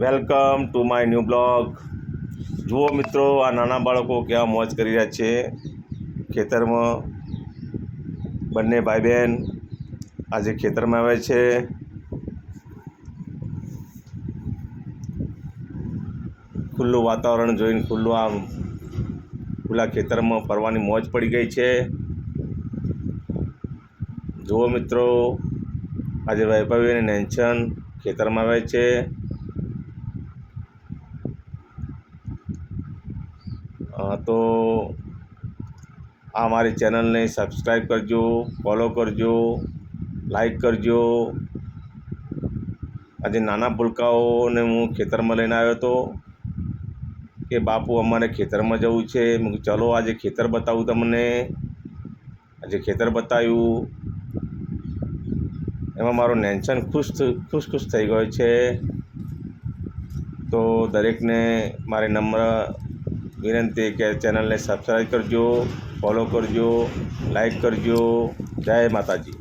Welcome to my new blog. જુઓ મિત્રો, આ નાના બાળકો કેવા મોજ કરી રહ્યા છે. ખેતરમાં બંને ભાઈ બહેન આજે ખેતરમાં આવે છે. ખુલ્લું વાતાવરણ જોઈને ખુલ્લું આમ ખુલ્લા ખેતરમાં ફરવાની મોજ પડી ગઈ છે. જુઓ મિત્રો, આજે વૈભવી અને નેન્શન ખેતરમાં આવે છે. તો આ મારી ચેનલને સબસ્ક્રાઈબ કરજો, ફોલો કરજો લાઈક કરજો. આજે નાના ભૂલકાઓને હું ખેતરમાં લઈને આવ્યો હતો કે બાપુ અમારે ખેતરમાં જવું છે. ચલો આજે ખેતર બતાવું તમને. આજે ખેતર બતાવ્યું. એમાં મારો નેન્શન ખુશ ખુશ ખુશ થઈ ગયો છે. તો દરેકને મારી નમ્ર વિનંતી કે ચેનલને સબસ્ક્રાઈબ કરજો ફોલો કરજો લાઈક કરજો. જય માતાજી.